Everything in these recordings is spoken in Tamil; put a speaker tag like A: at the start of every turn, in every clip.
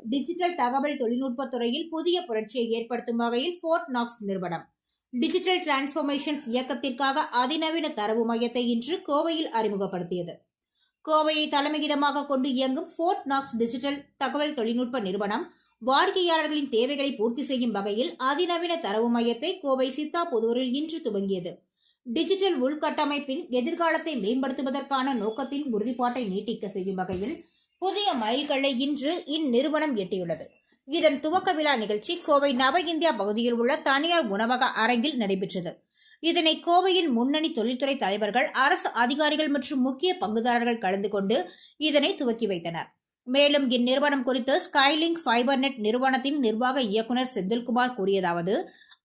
A: டிஜிட்டல் தகவல் தொழில்நுட்பத் துறையில் புதிய புரட்சியை ஏற்படுத்தும் வகையில் ஃபோர்ட் நாக்ஸ் நிறுவனம். டிஜிட்டல் டிரான்ஸ்ஃபர்மேஷன்ஸ் இயக்கத்திற்காக அதிநவீன தரவு மையத்தை இன்று கோவையில் அறிமுகப்படுத்தியது. கோவையை தலைமையிடமாக கொண்டு இயங்கும் ஃபோர்ட் நாக்ஸ் டிஜிட்டல் தகவல் தொழில்நுட்ப நிறுவனம் வாடிக்கையாளர்களின் தேவைகளை பூர்த்தி செய்யும் வகையில் அதிநவீன தரவு மையத்தை கோவை சித்தாபுதூரில் இன்று துவங்கியது. டிஜிட்டல் உள்கட்டமைப்பின் எதிர்காலத்தை மேம்படுத்துவதற்கான நோக்கத்தின் உறுதிப்பாட்டை நீட்டிக்க செய்யும் வகையில் புதிய மைல்கல்லை இன்று இந்நிறுவனம் எட்டியுள்ளது. இதன் துவக்க விழா நிகழ்ச்சி கோவை நவ இந்தியா பகுதியில் உள்ள தனியார் உணவக அரங்கில் நடைபெற்றது. இதனை கோவையின் முன்னணி தொழில்துறை தலைவர்கள் அரசு அதிகாரிகள் மற்றும் முக்கிய பங்குதாரர்கள் கலந்து கொண்டு இதனை துவக்கி வைத்தனர். மேலும் இந்நிறுவனம் குறித்து ஸ்கைலிங்க் ஃபைபர் நெட் நிறுவனத்தின் நிர்வாக இயக்குநர் செந்தில்குமார் கூறியதாவது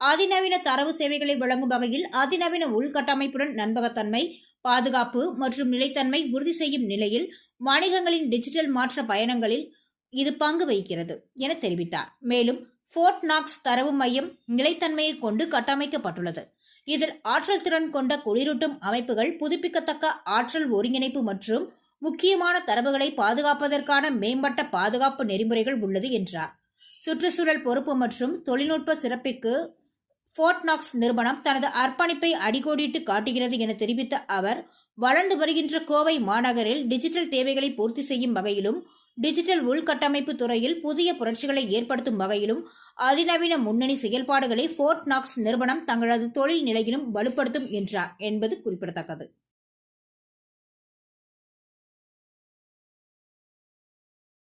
A: அதிநவீன தரவு சேவைகளை வழங்கும் வகையில் அதிநவீன உள்கட்டமைப்புடன் நண்பகத்தன்மை பாதுகாப்பு மற்றும் நிலைத்தன்மை உறுதி செய்யும் நிலையில் வணிகங்களின் டிஜிட்டல் மாற்ற பயணங்களில் இது பங்கு வகிக்கிறது என தெரிவித்தார். மேலும் ஃபோர்ட் நாக்ஸ் தரவு மையம் நிலைத்தன்மையை கொண்டு கட்டமைக்கப்பட்டுள்ளது. இதில் ஆற்றல் திறன் கொண்ட குளிரூட்டும் அமைப்புகள் புதுப்பிக்கத்தக்க ஆற்றல் ஒருங்கிணைப்பு மற்றும் முக்கியமான தரவுகளை பாதுகாப்பதற்கான மேம்பட்ட பாதுகாப்பு நெறிமுறைகள் உள்ளது என்றார். சுற்றுச்சூழல் பொறுப்பு மற்றும் தொழில்நுட்ப சிறப்பிற்கு ஃபோர்ட்நாக்ஸ் நிறுவனம் தனது அர்ப்பணிப்பை அடிக்கோடிட்டு காட்டுகிறது என தெரிவித்த அவர் வளர்ந்து வருகின்ற கோவை மாநகரில் டிஜிட்டல் தேவைகளை பூர்த்தி செய்யும் வகையிலும் டிஜிட்டல் உள்கட்டமைப்பு துறையில் புதிய புரட்சிகளை ஏற்படுத்தும் வகையிலும் அதிநவீன முன்னணி செயல்பாடுகளை ஃபோர்ட் நாக்ஸ் நிறுவனம் தங்களது தொழில் நிலையிலும் வலுப்படுத்தும் என்றார் என்பது குறிப்பிடத்தக்கது.